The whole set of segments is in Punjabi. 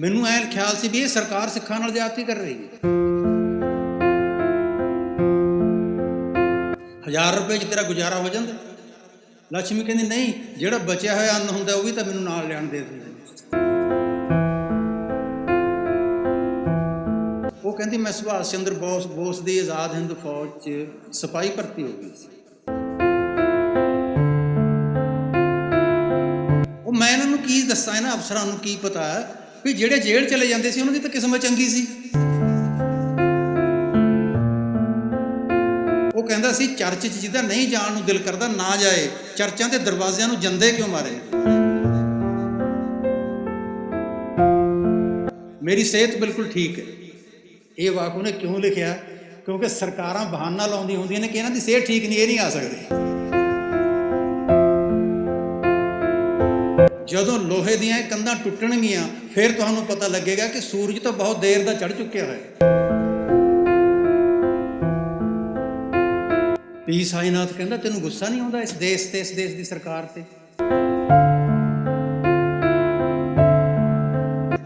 ਮੈਨੂੰ ਐ ਖਿਆਲ ਸੀ ਵੀ ਇਹ ਸਰਕਾਰ ਸਿੱਖਾਂ ਨਾਲ ਜ਼ਿਆਦਤੀ ਕਰ ਰਹੀ ਹੈ। ਹਜ਼ਾਰ ਰੁਪਏ 'ਚ ਤੇਰਾ ਗੁਜ਼ਾਰਾ ਹੋ ਜਾਂਦਾ। ਲక్ష్ਮੀ ਕਹਿੰਦੀ, ਨਹੀਂ, ਜਿਹੜਾ ਬਚਿਆ ਹੋਇਆ ਅੰਨ ਹੁੰਦਾ, ਉਹ ਵੀ ਤਾਂ ਮੈਨੂੰ ਨਾਲ ਲੈਣ ਦੇ ਦਿੰਦੇ ਉਹ ਕਹਿੰਦੀ, ਮੈਂ ਸੁਭਾਸ਼ ਚੰਦਰ ਬੋਸ ਬੋਸ ਦੀ ਆਜ਼ਾਦ ਹਿੰਦ ਫੌਜ 'ਚ ਸਿਪਾਹੀ ਭਰਤੀ ਹੋ ਗਈ ਸੀ। ਉਹ ਮੈਂ ਇਹਨਾਂ ਨੂੰ ਕੀ ਦੱਸਾਂ, ਇਹਨਾਂ ਅਫਸਰਾਂ ਨੂੰ ਕੀ ਪਤਾ ਵੀ ਜਿਹੜੇ ਜੇਲ੍ਹ ਚਲੇ ਜਾਂਦੇ ਸੀ, ਉਹਨਾਂ ਦੀ ਤਾਂ ਕਿਸਮਤ ਚੰਗੀ ਸੀ। ਉਹ ਕਹਿੰਦਾ ਸੀ, ਚਰਚ 'ਚ ਜਿਹਦਾ ਨਹੀਂ ਜਾਣ ਨੂੰ ਦਿਲ ਕਰਦਾ, ਨਾ ਜਾਏ। ਚਰਚਾਂ ਦੇ ਦਰਵਾਜ਼ਿਆਂ ਨੂੰ ਜੰਦੇ ਕਿਉਂ ਮਾਰੇ? ਮੇਰੀ ਸਿਹਤ ਬਿਲਕੁਲ ਠੀਕ ਹੈ। ਇਹ ਵਾਕ ਉਹਨੇ ਕਿਉਂ ਲਿਖਿਆ? ਕਿਉਂਕਿ ਸਰਕਾਰਾਂ ਬਹਾਨਾ ਲਾਉਂਦੀਆਂ ਹੁੰਦੀਆਂ ਨੇ ਕਿ ਇਹਨਾਂ ਦੀ ਸਿਹਤ ਠੀਕ ਨਹੀਂ, ਇਹ ਨਹੀਂ ਆ ਸਕਦੇ। ਜਦੋਂ ਲੋਹੇ ਦੀਆਂ ਇਹ ਕੰਧਾਂ ਟੁੱਟਣਗੀਆਂ, ਫਿਰ ਤੁਹਾਨੂੰ ਪਤਾ ਲੱਗੇਗਾ ਕਿ ਸੂਰਜ ਤਾਂ ਬਹੁਤ ਦੇਰ ਦਾ ਚੜ ਚੁੱਕਿਆ ਹੈ। ਪੀ ਸਾਈਨਾਥ ਕਹਿੰਦਾ, ਤੈਨੂੰ ਗੁੱਸਾ ਨਹੀਂ ਆਉਂਦਾ ਇਸ ਦੇਸ਼ ਤੇ, ਇਸ ਦੇਸ਼ ਦੀ ਸਰਕਾਰ ਤੇ?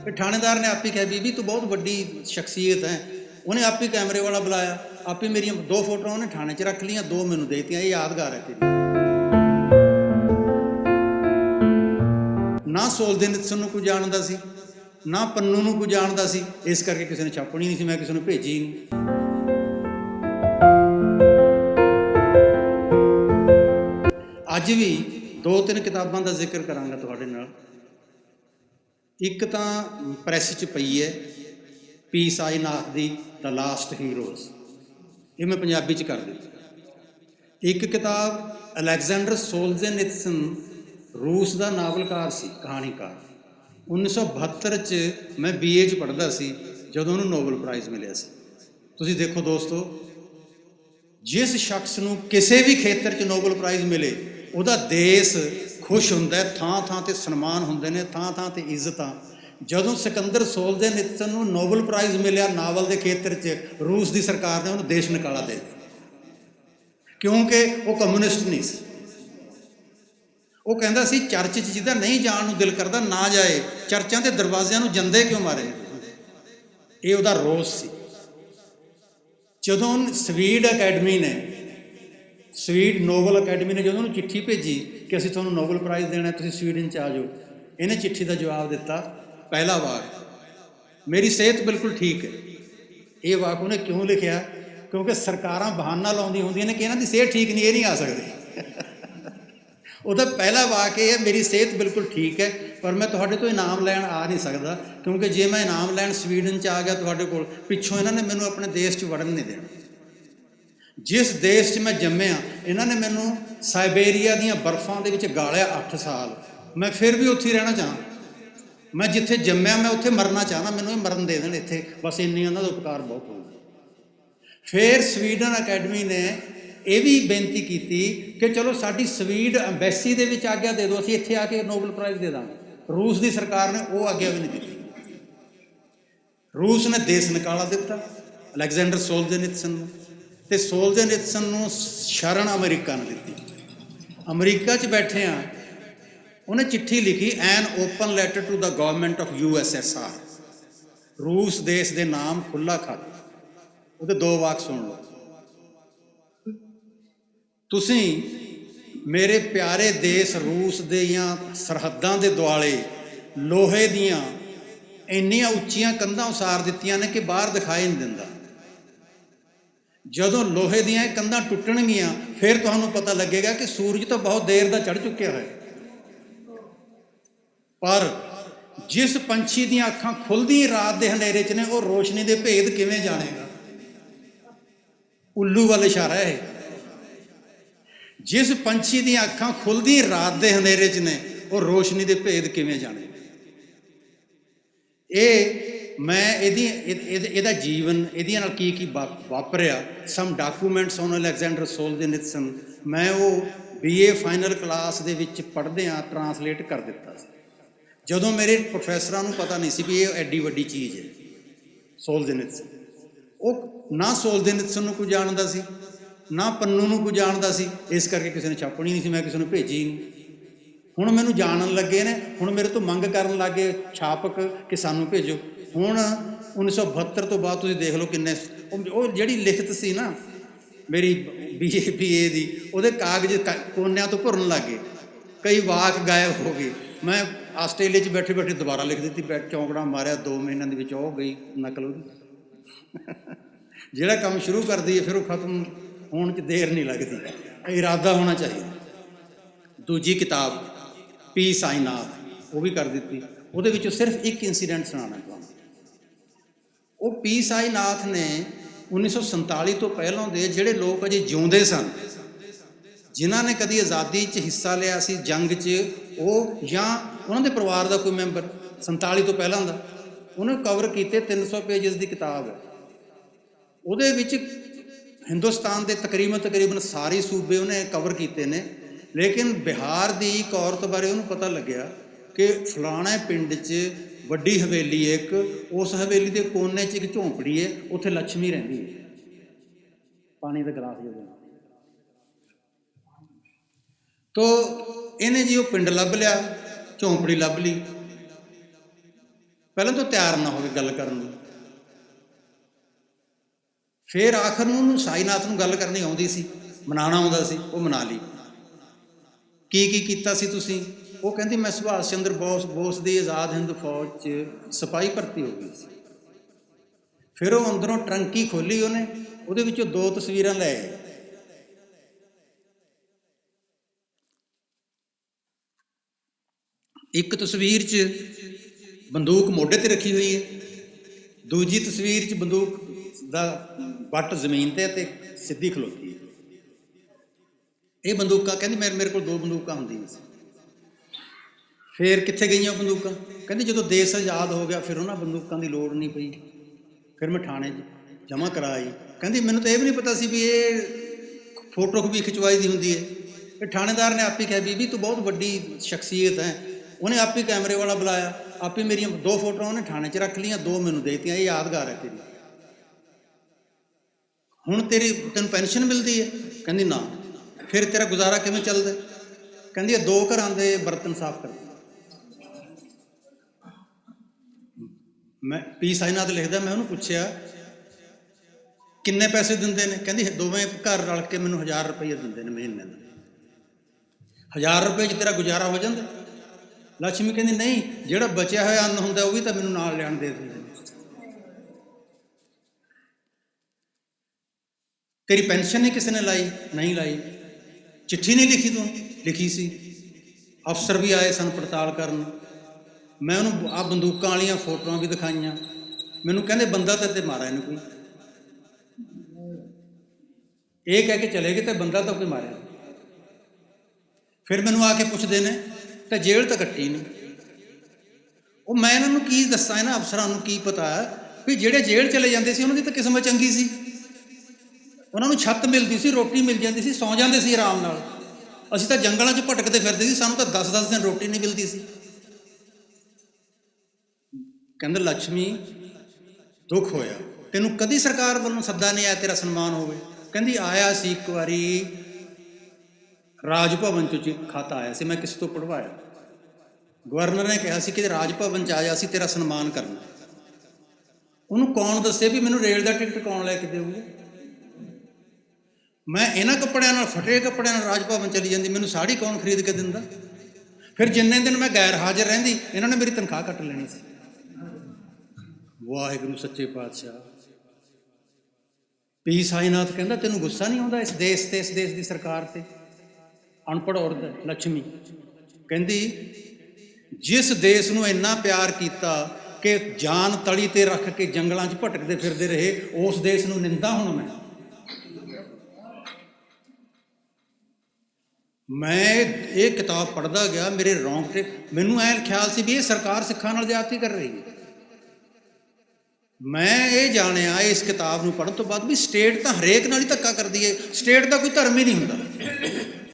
ਫਿਰ ਥਾਣੇਦਾਰ ਨੇ ਆਪੀ ਕਿਹਾ, ਬੀਬੀ, ਤੂੰ ਬਹੁਤ ਵੱਡੀ ਸ਼ਖਸੀਅਤ ਹੈ। ਉਹਨੇ ਆਪੀ ਕੈਮਰੇ ਵਾਲਾ ਬੁਲਾਇਆ। ਆਪੀ ਮੇਰੀਆਂ ਦੋ ਫੋਟੋਆਂ ਉਹਨੇ ਥਾਣੇ 'ਚ ਰੱਖ ਲਈਆਂ, ਦੋ ਮੈਨੂੰ ਦੇਤੀਆਂ, ਇਹ ਯਾਦਗਾਰ ਹੈ ਤੇਰੀ। ਨਾ ਸੋਲਦੇਨਿਤਸਨ ਨੂੰ ਕੋਈ ਜਾਣਦਾ ਸੀ, ਨਾ ਪੰਨੂ ਨੂੰ ਕੋਈ ਜਾਣਦਾ ਸੀ। ਇਸ ਕਰਕੇ ਕਿਸੇ ਨੇ ਛਾਪਣੀ ਨਹੀਂ ਸੀ, ਮੈਂ ਕਿਸੇ ਨੂੰ ਭੇਜੀ ਨਹੀਂ। ਅੱਜ ਵੀ ਦੋ ਤਿੰਨ ਕਿਤਾਬਾਂ ਦਾ ਜ਼ਿਕਰ ਕਰਾਂਗਾ ਤੁਹਾਡੇ ਨਾਲ। ਇੱਕ ਤਾਂ ਪ੍ਰੈਸ 'ਚ ਪਈ ਹੈ, ਪੀ ਸਾਈਨਾਥ ਦੀ ਦ ਲਾਸਟ ਹੀਰੋਜ਼ ਇਹ ਮੈਂ ਪੰਜਾਬੀ 'ਚ ਕਰ ਦਿੱਤੀ। ਇੱਕ ਕਿਤਾਬ ਅਲੈਗਜ਼ੈਂਡਰ ਸੋਲਜ਼ੇਨਿਤਸਨ ਰੂਸ ਦਾ ਨਾਵਲਕਾਰ ਸੀ, ਕਹਾਣੀਕਾਰ। 1972 ਚ ਮੈਂ ਬੀਏ ਚ ਪੜ੍ਹਦਾ ਸੀ, ਜਦੋਂ ਉਹਨੂੰ ਨੋਬਲ ਪ੍ਰਾਈਜ਼ ਮਿਲਿਆ ਸੀ। ਤੁਸੀਂ ਦੇਖੋ ਦੋਸਤੋ, ਜਿਸ ਸ਼ਖਸ ਨੂੰ ਕਿਸੇ ਵੀ ਖੇਤਰ 'ਚ ਨੋਬਲ ਪ੍ਰਾਈਜ਼ ਮਿਲੇ, ਉਹਦਾ ਦੇਸ਼ ਖੁਸ਼ ਹੁੰਦਾ ਹੈ, ਥਾਂ ਥਾਂ ਤੇ ਸਨਮਾਨ ਹੁੰਦੇ ਨੇ, ਥਾਂ ਥਾਂ ਤੇ ਇੱਜ਼ਤਾਂ। ਜਦੋਂ ਸਿਕੰਦਰ ਸੋਲਜੇਨਿਤਸਨ ਨੂੰ ਨੋਬਲ ਪ੍ਰਾਈਜ਼ ਮਿਲਿਆ ਨਾਵਲ ਦੇ ਖੇਤਰ 'ਚ, ਰੂਸ ਦੀ ਸਰਕਾਰ ਨੇ ਉਹਨੂੰ ਦੇਸ਼ ਨਿਕਾਲਾ ਦੇ ਦਿੱਤਾ। ਕਿਉਂਕਿ ਉਹ ਕਮਿਊਨਿਸਟ ਨਹੀਂ ਸੀ। ਉਹ ਕਹਿੰਦਾ ਸੀ, ਚਰਚ 'ਚ ਜਿਹਦਾ ਨਹੀਂ ਜਾਣ ਨੂੰ ਦਿਲ ਕਰਦਾ, ਨਾ ਜਾਏ। ਚਰਚਾਂ ਦੇ ਦਰਵਾਜ਼ਿਆਂ ਨੂੰ ਜੰਦੇ ਕਿਉਂ ਮਾਰੇ? ਇਹ ਉਹਦਾ ਰੋਸ ਸੀ। ਜਦੋਂ ਸਵੀਡ ਅਕੈਡਮੀ ਨੇ, ਸਵੀਡ ਨੋਬਲ ਅਕੈਡਮੀ ਨੇ ਜਦੋਂ ਉਹਨੂੰ ਚਿੱਠੀ ਭੇਜੀ ਕਿ ਅਸੀਂ ਤੁਹਾਨੂੰ ਨੋਬਲ ਪ੍ਰਾਈਜ਼ ਦੇਣਾ, ਤੁਸੀਂ ਸਵੀਡਨ ਚ ਆ ਜਾਓ, ਇਹਨੇ ਚਿੱਠੀ ਦਾ ਜਵਾਬ ਦਿੱਤਾ, ਪਹਿਲਾ ਵਾਕ, ਮੇਰੀ ਸਿਹਤ ਬਿਲਕੁਲ ਠੀਕ ਹੈ। ਇਹ ਵਾਕ ਉਹਨੇ ਕਿਉਂ ਲਿਖਿਆ? ਕਿਉਂਕਿ ਸਰਕਾਰਾਂ ਬਹਾਨਾ ਲਾਉਂਦੀਆਂ ਹੁੰਦੀਆਂ ਨੇ ਕਿ ਇਹਨਾਂ ਦੀ ਸਿਹਤ ਠੀਕ ਨਹੀਂ, ਇਹ ਨਹੀਂ ਆ ਸਕਦੇ। ਉਹਦਾ ਪਹਿਲਾ ਵਾਕ ਇਹ ਹੈ, ਮੇਰੀ ਸਿਹਤ ਬਿਲਕੁਲ ਠੀਕ ਹੈ, ਪਰ ਮੈਂ ਤੁਹਾਡੇ ਤੋਂ ਇਨਾਮ ਲੈਣ ਆ ਨਹੀਂ ਸਕਦਾ, ਕਿਉਂਕਿ ਜੇ ਮੈਂ ਇਨਾਮ ਲੈਣ ਸਵੀਡਨ ਚ ਆ ਗਿਆ ਤੁਹਾਡੇ ਕੋਲ, ਪਿੱਛੋਂ ਇਹਨਾਂ ਨੇ ਮੈਨੂੰ ਆਪਣੇ ਦੇਸ਼ ਚ ਵੜਨ ਨਹੀਂ ਦੇਣਾ। ਜਿਸ ਦੇਸ਼ 'ਚ ਮੈਂ ਜੰਮਿਆ, ਇਹਨਾਂ ਨੇ ਮੈਨੂੰ ਸਾਈਬੇਰੀਆ ਦੀਆਂ ਬਰਫ਼ਾਂ ਦੇ ਵਿੱਚ ਗਾਲਿਆ 8 ਸਾਲ। ਮੈਂ ਫਿਰ ਵੀ ਉੱਥੇ ਹੀ ਰਹਿਣਾ ਚਾਹਾਂ। ਮੈਂ ਜਿੱਥੇ ਜੰਮਿਆ, ਮੈਂ ਉੱਥੇ ਮਰਨਾ ਚਾਹਨਾ ਮੈਨੂੰ ਇਹ ਮਰਨ ਦੇ ਦੇਣ ਇੱਥੇ। ਬਸ ਇੰਨੀ ਉਹਨਾਂ ਦਾ ਉਪਕਾਰ ਬਹੁਤ ਹੋਊਗਾ। ਫਿਰ ਸਵੀਡਨ ਅਕੈਡਮੀ ਨੇ ਇਹ ਵੀ ਬੇਨਤੀ ਕੀਤੀ ਕਿ ਚਲੋ ਸਾਡੀ ਸਵੀਡ ਐਮਬੈਸੀ ਦੇ ਵਿੱਚ ਆਗਿਆ ਦੇ ਦਿਓ, ਅਸੀਂ ਇੱਥੇ ਆ ਕੇ ਨੋਬਲ ਪ੍ਰਾਈਜ਼ ਦੇ ਦਾਂਗੇ। ਰੂਸ ਦੀ ਸਰਕਾਰ ਨੇ ਉਹ ਆਗਿਆ ਵੀ ਨਹੀਂ ਦਿੱਤੀ। ਰੂਸ ਨੇ ਦੇਸ਼ ਨਿਕਾਲਾ ਦਿੱਤਾ, ਅਲੈਗਜ਼ੈਂਡਰ ਸੋਲਜੇਨਿਤਸਨ ਨੂੰ। ਤੇ ਸੋਲਜੇਨਿਤਸਨ ਨੂੰ ਸ਼ਰਨ ਅਮਰੀਕਾ ਨੇ ਦਿੱਤੀ। ਅਮਰੀਕਾ 'ਚ ਬੈਠੇ ਆ, ਉਹਨੇ ਚਿੱਠੀ ਲਿਖੀ an open letter to the government of U S S R ਰੂਸ ਦੇਸ਼ ਦੇ ਨਾਮ ਖੁੱਲਾ ਖਤ ਉਹਦੇ ਦੋ ਵਾਕ ਸੁਣ ਲਓ। ਤੁਸੀਂ ਮੇਰੇ ਪਿਆਰੇ ਦੇਸ਼ ਰੂਸ ਦੇ ਜਾਂ ਸਰਹੱਦਾਂ ਦੇ ਦੁਆਲੇ ਲੋਹੇ ਦੀਆਂ ਇੰਨੀਆਂ ਉੱਚੀਆਂ ਕੰਧਾਂ ਉਸਾਰ ਦਿੱਤੀਆਂ ਨੇ ਕਿ ਬਾਹਰ ਦਿਖਾਈ ਨਹੀਂ ਦਿੰਦਾ। ਜਦੋਂ ਲੋਹੇ ਦੀਆਂ ਇਹ ਕੰਧਾਂ ਟੁੱਟਣਗੀਆਂ, ਫਿਰ ਤੁਹਾਨੂੰ ਪਤਾ ਲੱਗੇਗਾ ਕਿ ਸੂਰਜ ਤਾਂ ਬਹੁਤ ਦੇਰ ਦਾ ਚੜ ਚੁੱਕਿਆ ਹੈ। ਪਰ ਜਿਸ ਪੰਛੀ ਦੀਆਂ ਅੱਖਾਂ ਖੁੱਲਦੀਆਂ ਰਾਤ ਦੇ ਹਨੇਰੇ 'ਚ ਨੇ, ਉਹ ਰੋਸ਼ਨੀ ਦੇ ਭੇਦ ਕਿਵੇਂ ਜਾਣੇਗਾ? ਉੱਲੂ ਵੱਲ ਇਸ਼ਾਰਾ ਹੈ ਜਿਸ ਪੰਛੀ ਦੀਆਂ ਅੱਖਾਂ ਖੁੱਲਦੀ ਰਾਤ ਦੇ ਹਨੇਰੇ 'ਚ ਨੇ, ਉਹ ਰੋਸ਼ਨੀ ਦੇ ਭੇਦ ਕਿਵੇਂ ਜਾਣੇ? ਇਹ ਮੈਂ ਇਹਦੀ ਇਹਦਾ ਜੀਵਨ, ਇਹਦੀਆਂ ਨਾਲ ਕੀ ਕੀ ਵਾ- ਵਾਪਰਿਆ। Some documents on Alexander Solzhenitsyn ਮੈਂ ਉਹ ਬੀਏ ਫਾਈਨਲ ਕਲਾਸ ਦੇ ਵਿੱਚ ਪੜ੍ਹਦੇ ਆ ਟਰਾਂਸਲੇਟ ਕਰ ਦਿੱਤਾ ਸੀ। ਜਦੋਂ ਮੇਰੇ ਪ੍ਰੋਫੈਸਰਾਂ ਨੂੰ ਪਤਾ ਨਹੀਂ ਸੀ ਵੀ ਇਹ ਐਡੀ ਵੱਡੀ ਚੀਜ਼ ਹੈ ਸੋਲਜੇਨਿਤਸਨ ਉਹ ਨਾ ਸੋਲਜੇਨਿਤਸਨ ਨੂੰ ਕੋਈ ਜਾਣਦਾ ਸੀ। ਨਾ ਪੰਨੂ ਨੂੰ ਕੋਈ ਜਾਣਦਾ ਸੀ। ਇਸ ਕਰਕੇ ਕਿਸੇ ਨੇ ਛਾਪਣੀ ਨਹੀਂ ਸੀ, ਮੈਂ ਕਿਸੇ ਨੂੰ ਭੇਜੀ ਨਹੀਂ। ਹੁਣ ਮੈਨੂੰ ਜਾਣਨ ਲੱਗੇ ਨੇ, ਹੁਣ ਮੇਰੇ ਤੋਂ ਮੰਗ ਕਰਨ ਲੱਗੇ, ਛਾਪਕ ਕਿ ਸਾਨੂੰ ਭੇਜੋ। ਹੁਣ 1972 ਤੋਂ ਬਾਅਦ ਤੁਸੀਂ ਦੇਖ ਲਓ ਕਿੰਨੇ ਉਹ ਉਹ ਜਿਹੜੀ ਲਿਖਤ ਸੀ ਨਾ, ਮੇਰੀ ਬੀਏ ਬੀਏ ਦੀ, ਉਹਦੇ ਕਾਗਜ਼ ਕ- ਕੋਨਿਆਂ ਤੋਂ ਭੁਰਨ ਲੱਗੇ ਕਈ ਵਾਕ ਗਾਇਬ ਹੋ ਗਏ। ਮੈਂ ਆਸਟ੍ਰੇਲੀਆ 'ਚ ਬੈਠੇ ਬੈਠੇ ਦੁਬਾਰਾ ਲਿਖ ਦਿੱਤੀ ਬੈਠ ਚੌਂਕੜਾ ਮਾਰਿਆ 2 ਮਹੀਨਿਆਂ ਦੇ ਵਿੱਚ ਉਹ ਗਈ ਨਕਲ ਉਹਦੀ। ਜਿਹੜਾ ਕੰਮ ਸ਼ੁਰੂ ਕਰਦੀ ਹੈ, ਫਿਰ ਉਹ ਖਤਮ ਹੋਣ 'ਚ ਦੇਰ ਨਹੀਂ ਲੱਗਦੀ। ਇਰਾਦਾ ਹੋਣਾ ਚਾਹੀਦਾ। ਦੂਜੀ ਕਿਤਾਬ, ਪੀ ਸਾਈਨਾਥ ਉਹ ਵੀ ਕਰ ਦਿੱਤੀ। ਉਹਦੇ ਵਿੱਚੋਂ ਸਿਰਫ ਇੱਕ ਇਨਸੀਡੈਂਟ ਸੁਣਾਉਣਾ ਚਾਹੁੰਦਾ। ਉਹ ਪੀ ਸਾਈਨਾਥ ਨੇ 1947 ਤੋਂ ਪਹਿਲਾਂ ਦੇ ਜਿਹੜੇ ਲੋਕ ਅਜੇ ਜਿਉਂਦੇ ਸਨ, ਜਿਨ੍ਹਾਂ ਨੇ ਕਦੀ ਆਜ਼ਾਦੀ 'ਚ ਹਿੱਸਾ ਲਿਆ ਸੀ, ਜੰਗ 'ਚ, ਉਹ ਜਾਂ ਉਹਨਾਂ ਦੇ ਪਰਿਵਾਰ ਦਾ ਕੋਈ ਮੈਂਬਰ 47 ਤੋਂ ਪਹਿਲਾਂ ਦਾ, ਉਹਨੇ ਕਵਰ ਕੀਤੇ 300 ਪੇजेस ਦੀ ਕਿਤਾਬ। ਹੈ ਉਹਦੇ ਵਿੱਚ ਹਿੰਦੁਸਤਾਨ ਦੇ ਤਕਰੀਬਨ ਤਕਰੀਬਨ ਸਾਰੇ ਸੂਬੇ ਉਹਨੇ ਕਵਰ ਕੀਤੇ ਨੇ। ਲੇਕਿਨ ਬਿਹਾਰ ਦੀ ਇੱਕ ਔਰਤ ਬਾਰੇ ਉਹਨੂੰ ਪਤਾ ਲੱਗਿਆ ਕਿ ਫਲਾਣਾ ਪਿੰਡ 'ਚ ਵੱਡੀ ਹਵੇਲੀ ਹੈ ਇੱਕ, ਉਸ ਹਵੇਲੀ ਦੇ ਕੋਨੇ 'ਚ ਇੱਕ ਝੌਂਪੜੀ ਹੈ, ਉੱਥੇ ਲక్ష్ਮੀ ਰਹਿੰਦੀ ਹੈ। ਪਾਣੀ ਦਾ ਗਲਾਸ ਦੇ ਦੇਣਾ ਤੋ ਇਹਨੇ ਜੀ ਉਹ ਪਿੰਡ ਲੱਭ ਲਿਆ, ਝੌਂਪੜੀ ਲੱਭ ਲਈ। ਪਹਿਲਾਂ ਤਾਂ ਤਿਆਰ ਨਾ ਹੋਵੇ ਗੱਲ ਕਰਨ ਨੂੰ। ਫਿਰ ਆਖਰ ਨੂੰ ਉਹਨੂੰ ਸਾਈਨਾਥ ਨੂੰ ਗੱਲ ਕਰਨੀ ਆਉਂਦੀ ਸੀ ਮਨਾਣਾ ਆਉਂਦਾ ਸੀ, ਉਹ ਮਨਾ ਲਈ। ਕੀ ਕੀ ਕੀਤਾ ਸੀ ਤੁਸੀਂ? ਉਹ ਕਹਿੰਦੀ, ਮੈਂ ਸੁਭਾਸ਼ ਚੰਦਰ ਬੋਸ ਬੋਸ ਦੀ ਆਜ਼ਾਦ ਹਿੰਦ ਫੌਜ 'ਚ ਸਿਪਾਹੀ ਭਰਤੀ ਹੋ ਗਈ ਸੀ। ਫਿਰ ਉਹ ਅੰਦਰੋਂ ਟਰੰਕੀ ਖੋਲੀ ਉਹਨੇ, ਉਹਦੇ ਵਿੱਚੋਂ ਦੋ ਤਸਵੀਰਾਂ ਲੈ ਆਏ। ਇੱਕ ਤਸਵੀਰ 'ਚ ਬੰਦੂਕ ਮੋਢੇ ਤੇ ਰੱਖੀ ਹੋਈ ਹੈ, ਦੂਜੀ ਤਸਵੀਰ 'ਚ ਬੰਦੂਕ ਦਾ ਬੱਟ ਜ਼ਮੀਨ ਤੇ ਹੈ ਤੇ ਸਿੱਧੀ ਖਲੋਤੀ ਹੈ। ਇਹ ਬੰਦੂਕਾਂ, ਕਹਿੰਦੀ ਮੇਰੇ ਮੇਰੇ ਕੋਲ ਦੋ ਬੰਦੂਕਾਂ ਹੁੰਦੀਆਂ ਸੀ। ਫਿਰ ਕਿੱਥੇ ਗਈਆਂ ਬੰਦੂਕਾਂ? ਕਹਿੰਦੀ ਜਦੋਂ ਦੇਸ਼ ਆਜ਼ਾਦ ਹੋ ਗਿਆ, ਫਿਰ ਉਹਨਾਂ ਬੰਦੂਕਾਂ ਦੀ ਲੋੜ ਨਹੀਂ ਪਈ। ਫਿਰ ਮੈਂ ਥਾਣੇ 'ਚ ਜਮ੍ਹਾਂ ਕਰਾਈ। ਕਹਿੰਦੀ ਮੈਨੂੰ ਤਾਂ ਇਹ ਵੀ ਨਹੀਂ ਪਤਾ ਸੀ ਵੀ ਇਹ ਫੋਟੋ ਵੀ ਖਿਚਵਾਈ ਦੀ ਹੁੰਦੀ ਹੈ। ਇਹ ਥਾਣੇਦਾਰ ਨੇ ਆਪੇ ਕਿਹਾ, ਬੀਬੀ ਤੂੰ ਬਹੁਤ ਵੱਡੀ ਸ਼ਖਸੀਅਤ ਹੈ। ਉਹਨੇ ਆਪੇ ਕੈਮਰੇ ਵਾਲਾ ਬੁਲਾਇਆ। ਆਪੇ ਮੇਰੀਆਂ ਦੋ ਫੋਟੋਆਂ ਉਹਨੇ ਥਾਣੇ 'ਚ ਰੱਖ ਲਈਆਂ, ਦੋ ਮੈਨੂੰ ਦੇਤੀਆਂ। ਇਹ ਯਾਦਗਾਰ ਹੈ ਤੇਰੀ। ਹੁਣ ਤੇਰੀ, ਤੈਨੂੰ ਪੈਨਸ਼ਨ ਮਿਲਦੀ ਹੈ? ਕਹਿੰਦੀ ਨਾ। ਫਿਰ ਤੇਰਾ ਗੁਜ਼ਾਰਾ ਕਿਵੇਂ ਚੱਲਦਾ? ਕਹਿੰਦੀ ਇਹ ਦੋ ਘਰਾਂ ਦੇ ਬਰਤਨ ਸਾਫ਼ ਕਰ। ਮੈਂ ਪੀ ਸਾਈਨਾਥ ਲਿਖਦਾ, ਮੈਂ ਉਹਨੂੰ ਪੁੱਛਿਆ, ਕਿੰਨੇ ਪੈਸੇ ਦਿੰਦੇ ਨੇ? ਕਹਿੰਦੀ ਦੋਵੇਂ ਘਰ ਰਲ ਕੇ ਮੈਨੂੰ 1000 ਰੁਪਏ ਦਿੰਦੇ ਨੇ ਮਹੀਨੇ ਦਾ। 1000 ਰੁਪਏ 'ਚ ਤੇਰਾ ਗੁਜ਼ਾਰਾ ਹੋ ਜਾਂਦਾ। ਲక్ష్ਮੀ ਕਹਿੰਦੀ, ਨਹੀਂ, ਜਿਹੜਾ ਬਚਿਆ ਹੋਇਆ ਅੰਨ ਹੁੰਦਾ, ਉਹ ਵੀ ਤਾਂ ਮੈਨੂੰ ਨਾਲ ਲੈਣ ਦੇ ਦਿੰਦੇ ਤੇਰੀ ਪੈਨਸ਼ਨ ਨਹੀਂ ਕਿਸੇ ਨੇ ਲਾਈ? ਨਹੀਂ ਲਾਈ। ਚਿੱਠੀ ਨਹੀਂ ਲਿਖੀ ਤੂੰ? ਲਿਖੀ ਸੀ। ਅਫਸਰ ਵੀ ਆਏ ਸਨ ਪੜਤਾਲ ਕਰਨ। ਮੈਂ ਉਹਨੂੰ ਆ ਬੰਦੂਕਾਂ ਵਾਲੀਆਂ ਫੋਟੋਆਂ ਵੀ ਦਿਖਾਈਆਂ। ਮੈਨੂੰ ਕਹਿੰਦੇ ਬੰਦਾ ਤਾਂ ਤੇ ਮਾਰਿਆ ਇਹਨੂੰ ਕੋਈ। ਇਹ ਕਹਿ ਕੇ ਚਲੇ ਗਏ ਤੇ ਬੰਦਾ ਤਾਂ ਕੋਈ ਮਾਰਿਆ। ਫਿਰ ਮੈਨੂੰ ਆ ਕੇ ਪੁੱਛਦੇ ਨੇ, ਤਾਂ ਜੇਲ੍ਹ ਤਾਂ ਕੱਟੀ ਨਹੀਂ ਉਹ ਮੈਂ ਇਹਨਾਂ ਨੂੰ ਕੀ ਦੱਸਾਂ, ਇਹਨਾਂ ਅਫਸਰਾਂ ਨੂੰ ਕੀ ਪਤਾ? ਵੀ ਜਿਹੜੇ ਜੇਲ੍ਹ ਚਲੇ ਜਾਂਦੇ ਸੀ, ਉਹਨਾਂ ਦੀ ਤਾਂ ਕਿਸਮਤ ਚੰਗੀ ਸੀ। ਉਹਨਾਂ ਨੂੰ ਛੱਤ ਮਿਲਦੀ ਸੀ, ਰੋਟੀ ਮਿਲ ਜਾਂਦੀ ਸੀ, ਸੌਂ ਜਾਂਦੇ ਸੀ ਆਰਾਮ ਨਾਲ। ਅਸੀਂ ਤਾਂ ਜੰਗਲਾਂ 'ਚ ਭਟਕਦੇ ਫਿਰਦੇ ਸੀ, ਸਾਨੂੰ ਤਾਂ 10-10 ਦਿਨ ਰੋਟੀ ਨਹੀਂ ਮਿਲਦੀ ਸੀ। ਕਹਿੰਦੇ ਲక్ష్ਮੀ ਦੁੱਖ ਹੋਇਆ। ਤੈਨੂੰ ਕਦੀ ਸਰਕਾਰ ਵੱਲੋਂ ਸੱਦਾ ਨਹੀਂ ਆਇਆ ਤੇਰਾ ਸਨਮਾਨ ਹੋਵੇ? ਕਹਿੰਦੀ, ਆਇਆ ਸੀ ਇੱਕ ਵਾਰੀ। ਰਾਜ ਭਵਨ ਚੋਂ ਚ- ਖਾਤਾ ਆਇਆ ਸੀ, ਮੈਂ ਕਿਸੇ ਤੋਂ ਪੜਵਾਇਆ ਗਵਰਨਰ ਨੇ ਕਿਹਾ ਸੀ ਕਿ ਰਾਜ ਭਵਨ ਚ ਆਇਆ ਸੀ ਤੇਰਾ ਸਨਮਾਨ ਕਰਨਾ। ਉਹਨੂੰ ਕੌਣ ਦੱਸੇ ਵੀ ਮੈਨੂੰ ਰੇਲ ਦਾ ਟਿਕਟ ਕੌਣ ਲੈ ਕੇ ਦੇਊਗਾ? ਮੈਂ ਇਹਨਾਂ ਕੱਪੜਿਆਂ ਨਾਲ ਫਟੇ ਕੱਪੜਿਆਂ ਨਾਲ ਰਾਜ ਭਵਨ ਚਲੀ ਜਾਂਦੀ ਮੈਨੂੰ ਸਾੜੀ ਕੌਣ ਖਰੀਦ ਕੇ ਦਿੰਦਾ? ਫਿਰ ਜਿੰਨੇ ਦਿਨ ਮੈਂ ਗੈਰ ਹਾਜ਼ਰ ਰਹਿੰਦੀ ਇਹਨਾਂ ਨੇ ਮੇਰੀ ਤਨਖਾਹ ਕੱਟ ਲੈਣੀ ਸੀ। ਵਾਹਿਗੁਰੂ ਸੱਚੇ ਪਾਤਸ਼ਾਹ। ਪੀ ਸਾਈਨਾਥ ਕਹਿੰਦਾ ਤੈਨੂੰ ਗੁੱਸਾ ਨਹੀਂ ਆਉਂਦਾ ਇਸ ਦੇਸ਼ ਤੇ ਇਸ ਦੇਸ਼ ਦੀ ਸਰਕਾਰ ਤੇ? ਅਨਪੜ੍ਹ ਔਰਤ ਹੈ, ਲక్ష్ਮੀ ਕਹਿੰਦੀ ਜਿਸ ਦੇਸ਼ ਨੂੰ ਇੰਨਾ ਪਿਆਰ ਕੀਤਾ ਕਿ ਜਾਨ ਤਲੀ ਤੇ ਰੱਖ ਕੇ ਜੰਗਲਾਂ 'ਚ ਭਟਕਦੇ ਫਿਰਦੇ ਰਹੇ ਉਸ ਦੇਸ਼ ਨੂੰ ਨਿੰਦਾ ਹੁਣ ਮੈਂ। ਮੈਂ ਇਹ ਕਿਤਾਬ ਪੜ੍ਹਦਾ ਗਿਆ, ਮੇਰੇ ਰੌਂਗਟੇ ਮੈਨੂੰ ਐ ਖਿਆਲ ਸੀ ਵੀ ਇਹ ਸਰਕਾਰ ਸਿੱਖਾਂ ਨਾਲ ਜ਼ਿਆਦਤੀ ਕਰ ਰਹੀ ਹੈ। ਮੈਂ ਇਹ ਜਾਣਿਆ ਇਸ ਕਿਤਾਬ ਨੂੰ ਪੜ੍ਹਨ ਤੋਂ ਬਾਅਦ ਵੀ ਸਟੇਟ ਤਾਂ ਹਰੇਕ ਨਾਲ ਹੀ ਧੱਕਾ ਕਰਦੀ ਹੈ, ਸਟੇਟ ਦਾ ਕੋਈ ਧਰਮ ਹੀ ਨਹੀਂ ਹੁੰਦਾ।